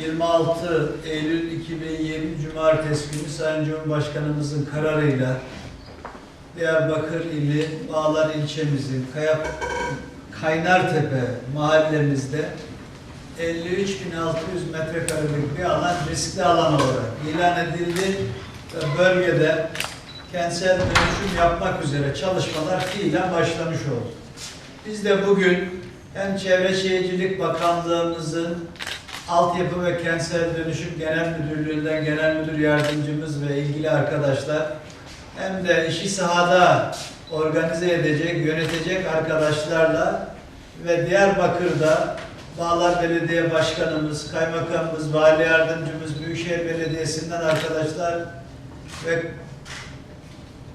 26 Eylül 2020 Cumartesi günü Sayın Cumhurbaşkanımızın kararıyla Diyarbakır ili Bağlar ilçemizin Kaya, Kaynartepe mahallemizde 53.600 metrekarelik bir alan riskli alan olarak ilan edildi ve bölgede kentsel dönüşüm yapmak üzere çalışmalar fiilen başlamış oldu. Biz de bugün hem Çevre Şehircilik Bakanlığımızın Altyapı ve Kentsel Dönüşüm Genel Müdürlüğü'nden Genel Müdür Yardımcımız ve ilgili arkadaşlar hem de işi sahada organize edecek, yönetecek arkadaşlarla ve Diyarbakır'da Bağlar Belediye Başkanımız, Kaymakamımız, Vali Yardımcımız, Büyükşehir Belediyesi'nden arkadaşlar ve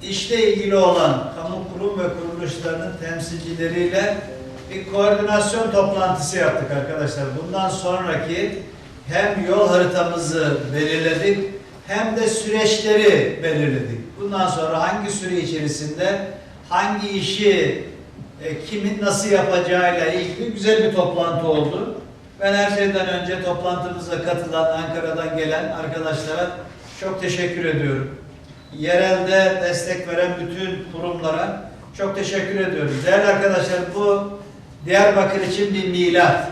işle ilgili olan kamu kurum ve kuruluşlarının temsilcileriyle bir koordinasyon toplantısı yaptık arkadaşlar. Bundan sonraki hem yol haritamızı belirledik hem de süreçleri belirledik. Bundan sonra hangi süre içerisinde hangi işi e, kimin nasıl yapacağıyla ilgili güzel bir toplantı oldu. Ben her şeyden önce toplantımıza katılan Ankara'dan gelen arkadaşlara çok teşekkür ediyorum. Yerelde destek veren bütün kurumlara çok teşekkür ediyorum. Değerli arkadaşlar bu Diyarbakır için bir milat.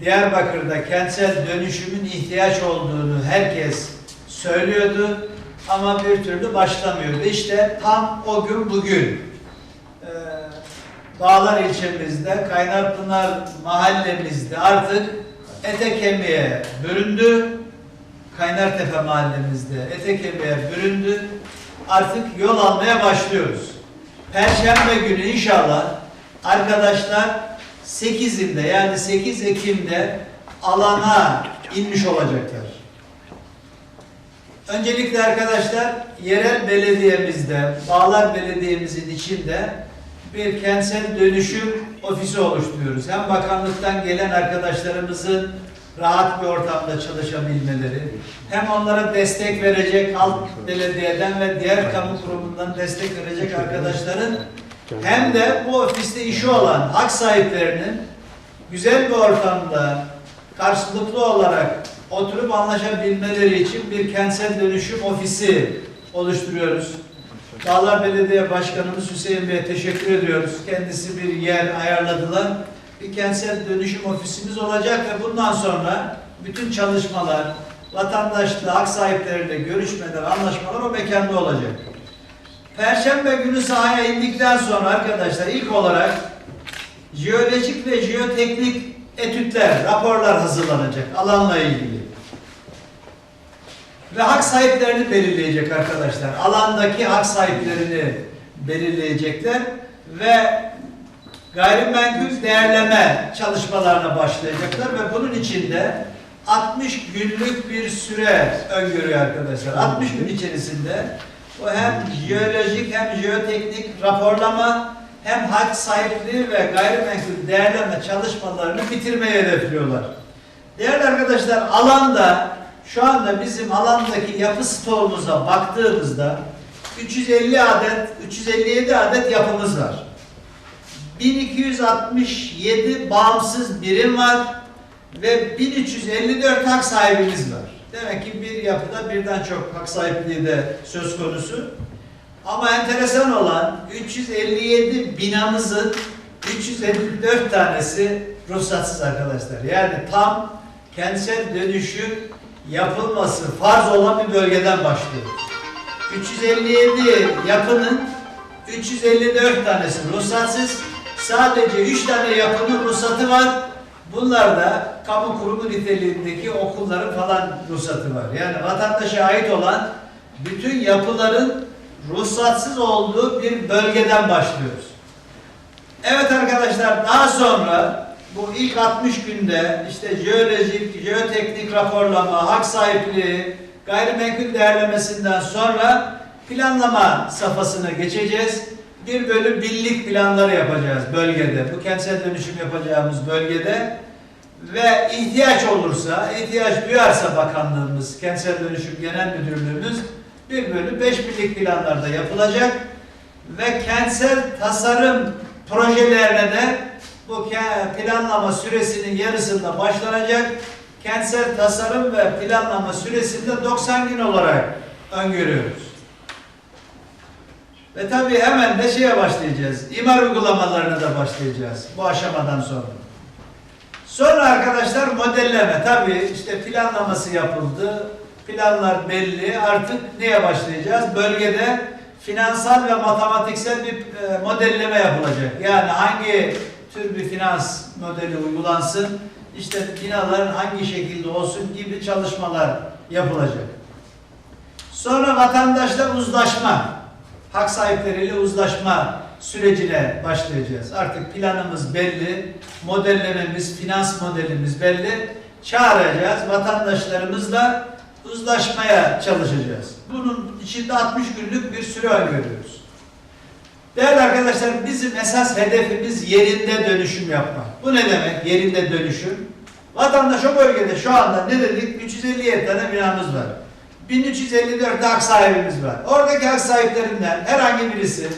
Diyarbakır'da kentsel dönüşümün ihtiyaç olduğunu herkes söylüyordu ama bir türlü başlamıyordu. İşte tam o gün bugün e, Bağlar ilçemizde, Kaynarpınar mahallemizde artık ete kemiğe büründü. Kaynartepe mahallemizde ete kemiğe büründü. Artık yol almaya başlıyoruz. Perşembe günü inşallah arkadaşlar 8'inde yani 8 Ekim'de alana inmiş olacaklar. Öncelikle arkadaşlar yerel belediyemizde, Bağlar Belediye'mizin içinde bir kentsel dönüşüm ofisi oluşturuyoruz. Hem bakanlıktan gelen arkadaşlarımızın rahat bir ortamda çalışabilmeleri, hem onlara destek verecek alt belediyeden ve diğer kamu kurumundan destek verecek arkadaşların hem de bu ofiste işi olan hak sahiplerinin güzel bir ortamda karşılıklı olarak oturup anlaşabilmeleri için bir kentsel dönüşüm ofisi oluşturuyoruz. Dağlar Belediye Başkanımız Hüseyin Bey'e teşekkür ediyoruz. Kendisi bir yer ayarladılar. Bir kentsel dönüşüm ofisimiz olacak ve bundan sonra bütün çalışmalar, vatandaşla, hak sahipleriyle görüşmeler, anlaşmalar o mekanda olacak. Perşembe günü sahaya indikten sonra arkadaşlar ilk olarak jeolojik ve jeoteknik etütler, raporlar hazırlanacak alanla ilgili. Ve hak sahiplerini belirleyecek arkadaşlar. Alandaki hak sahiplerini belirleyecekler ve gayrimenkul değerleme çalışmalarına başlayacaklar ve bunun içinde 60 günlük bir süre öngörüyor arkadaşlar. 60 gün içerisinde bu hem jeolojik hem jeoteknik raporlama hem hak sahipliği ve gayrimenkul değerleme çalışmalarını bitirmeyi hedefliyorlar. Değerli arkadaşlar alanda şu anda bizim alandaki yapı stoğumuza baktığımızda 350 adet, 357 adet yapımız var. 1267 bağımsız birim var ve 1354 hak sahibimiz var. Demek ki bir yapıda birden çok hak sahipliği de söz konusu. Ama enteresan olan 357 binamızın 354 tanesi ruhsatsız arkadaşlar. Yani tam kentsel dönüşüm yapılması farz olan bir bölgeden başlıyor. 357 yapının 354 tanesi ruhsatsız. Sadece 3 tane yapının ruhsatı var. Bunlar da kamu kurumu niteliğindeki okulların falan ruhsatı var. Yani vatandaşa ait olan bütün yapıların ruhsatsız olduğu bir bölgeden başlıyoruz. Evet arkadaşlar daha sonra bu ilk 60 günde işte jeolojik, jeoteknik raporlama, hak sahipliği, gayrimenkul değerlemesinden sonra planlama safhasına geçeceğiz. Bir bölüm birlik planları yapacağız bölgede. Bu kentsel dönüşüm yapacağımız bölgede ve ihtiyaç olursa, ihtiyaç duyarsa bakanlığımız, kentsel dönüşüm genel müdürlüğümüz bir bölüm beş birlik planlarda yapılacak ve kentsel tasarım projelerine de bu planlama süresinin yarısında başlanacak. kentsel tasarım ve planlama süresinde 90 gün olarak öngörüyoruz. Ve tabii hemen de şeye başlayacağız. İmar uygulamalarına da başlayacağız bu aşamadan sonra. Sonra arkadaşlar modelleme. Tabii işte planlaması yapıldı. Planlar belli. Artık neye başlayacağız? Bölgede finansal ve matematiksel bir e, modelleme yapılacak. Yani hangi tür bir finans modeli uygulansın, işte binaların hangi şekilde olsun gibi çalışmalar yapılacak. Sonra vatandaşla uzlaşma, hak sahipleriyle uzlaşma sürecine başlayacağız. Artık planımız belli, modellememiz, finans modelimiz belli. Çağıracağız, vatandaşlarımızla uzlaşmaya çalışacağız. Bunun içinde 60 günlük bir süre öngörüyoruz. Değerli arkadaşlar bizim esas hedefimiz yerinde dönüşüm yapmak. Bu ne demek yerinde dönüşüm? Vatandaş o bölgede şu anda ne dedik? 357 tane binamız var. 1354 hak sahibimiz var. Oradaki hak sahiplerinden herhangi birisi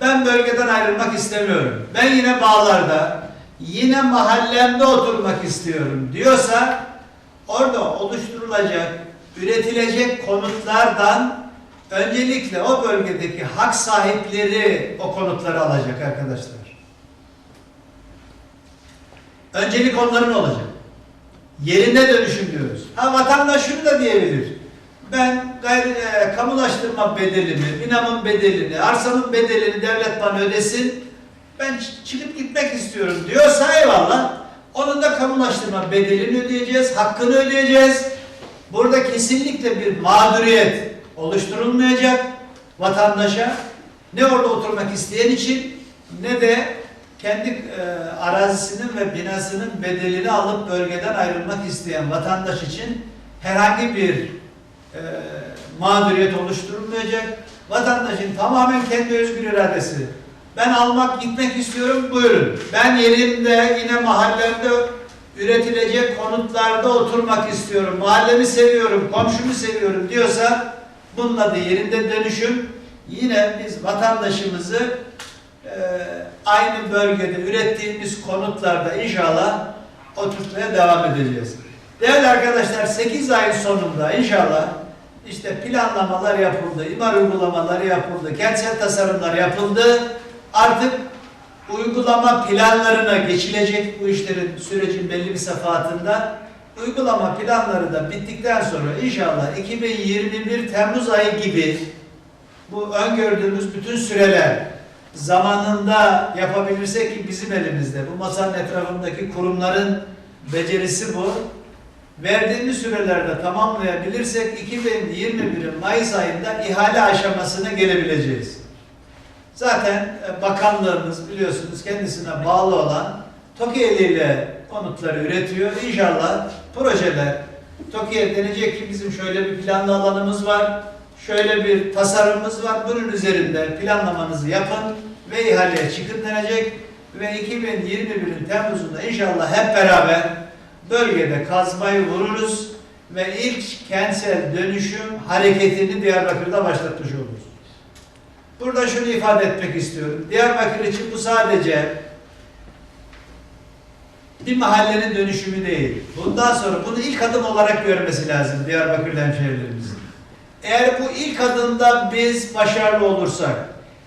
ben bölgeden ayrılmak istemiyorum. Ben yine bağlarda, yine mahallemde oturmak istiyorum diyorsa orada oluşturulacak, üretilecek konutlardan öncelikle o bölgedeki hak sahipleri o konutları alacak arkadaşlar. Öncelik onların olacak. Yerinde dönüşüm diyoruz. Ha vatandaş şunu da diyebilir. Ben gayri, e, kamulaştırma bedelimi, binamın bedelini, arsamın bedelini devlet bana ödesin. Ben çıkıp gitmek istiyorum diyorsa eyvallah. Onun da kamulaştırma bedelini ödeyeceğiz, hakkını ödeyeceğiz. Burada kesinlikle bir mağduriyet oluşturulmayacak vatandaşa. Ne orada oturmak isteyen için ne de kendi e, arazisinin ve binasının bedelini alıp bölgeden ayrılmak isteyen vatandaş için herhangi bir e, mağduriyet oluşturulmayacak. Vatandaşın tamamen kendi özgür iradesi. Ben almak gitmek istiyorum buyurun. Ben yerimde yine mahallemde üretilecek konutlarda oturmak istiyorum. Mahallemi seviyorum, komşumu seviyorum diyorsa bunun adı yerinde dönüşüm. Yine biz vatandaşımızı e, aynı bölgede ürettiğimiz konutlarda inşallah oturtmaya devam edeceğiz. Değerli arkadaşlar 8 ayın sonunda inşallah işte planlamalar yapıldı, imar uygulamaları yapıldı, kentsel tasarımlar yapıldı. Artık uygulama planlarına geçilecek bu işlerin sürecin belli bir safhatında. Uygulama planları da bittikten sonra inşallah 2021 Temmuz ayı gibi bu öngördüğümüz bütün süreler zamanında yapabilirsek ki bizim elimizde. Bu masanın etrafındaki kurumların becerisi bu. Verdiğimiz sürelerde tamamlayabilirsek 2021'in Mayıs ayında ihale aşamasına gelebileceğiz. Zaten e, bakanlığımız biliyorsunuz kendisine bağlı olan TOKİ eliyle konutları üretiyor. İnşallah projeler TOKİ'ye denecek ki bizim şöyle bir planlı alanımız var, şöyle bir tasarımımız var. Bunun üzerinde planlamanızı yapın ve ihaleye çıkın denecek ve 2021'in Temmuz'unda inşallah hep beraber bölgede kazmayı vururuz ve ilk kentsel dönüşüm hareketini Diyarbakır'da başlatmış oluruz. Burada şunu ifade etmek istiyorum. Diyarbakır için bu sadece bir mahallenin dönüşümü değil. Bundan sonra bunu ilk adım olarak görmesi lazım Diyarbakır hemşehrilerimizin. Eğer bu ilk adımda biz başarılı olursak,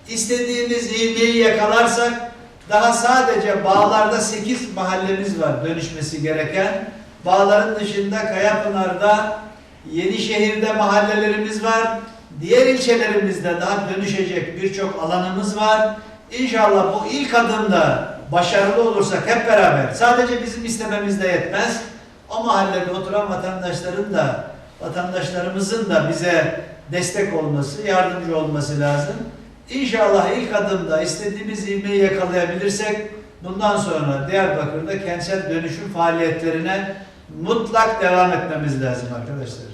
istediğimiz ivmeyi yakalarsak, daha sadece bağlarda 8 mahallemiz var dönüşmesi gereken. Bağların dışında Kayapınar'da, Yenişehir'de mahallelerimiz var. Diğer ilçelerimizde daha dönüşecek birçok alanımız var. İnşallah bu ilk adımda başarılı olursak hep beraber sadece bizim istememiz de yetmez. O mahallede oturan vatandaşların da vatandaşlarımızın da bize destek olması, yardımcı olması lazım. İnşallah ilk adımda istediğimiz ivmeyi yakalayabilirsek bundan sonra Diyarbakır'da kentsel dönüşüm faaliyetlerine mutlak devam etmemiz lazım arkadaşlar.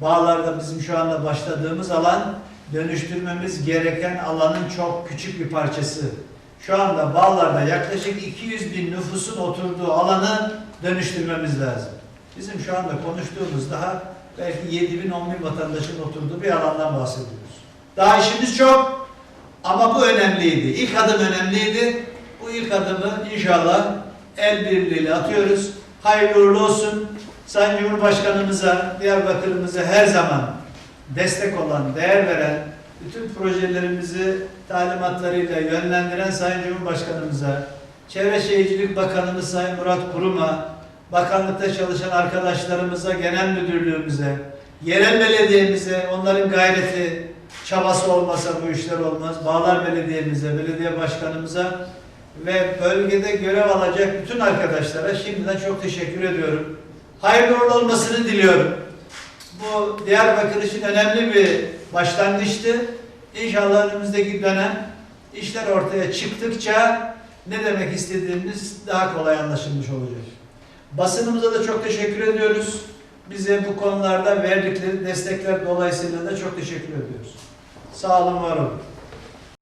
Bağlarda bizim şu anda başladığımız alan dönüştürmemiz gereken alanın çok küçük bir parçası. Şu anda bağlarda yaklaşık 200 bin nüfusun oturduğu alanı dönüştürmemiz lazım. Bizim şu anda konuştuğumuz daha belki 7 bin 10 bin vatandaşın oturduğu bir alandan bahsediyoruz. Daha işimiz çok ama bu önemliydi. İlk adım önemliydi. Bu ilk adımı inşallah el birliğiyle atıyoruz. Hayırlı uğurlu olsun. Sayın Cumhurbaşkanımıza, Diyarbakır'ımıza her zaman destek olan, değer veren, bütün projelerimizi talimatlarıyla yönlendiren Sayın Cumhurbaşkanımıza, Çevre Şehircilik Bakanımız Sayın Murat Kurum'a, bakanlıkta çalışan arkadaşlarımıza, genel müdürlüğümüze, yerel belediyemize, onların gayreti, çabası olmasa bu işler olmaz. Bağlar Belediye'mize, belediye başkanımıza ve bölgede görev alacak bütün arkadaşlara şimdiden çok teşekkür ediyorum. Hayırlı uğurlu olmasını diliyorum. Bu Diyarbakır için önemli bir başlangıçtı. İnşallah önümüzdeki dönem işler ortaya çıktıkça ne demek istediğimiz daha kolay anlaşılmış olacak. Basınımıza da çok teşekkür ediyoruz. Bize bu konularda verdikleri destekler dolayısıyla da çok teşekkür ediyoruz. Sağ olun, var olun.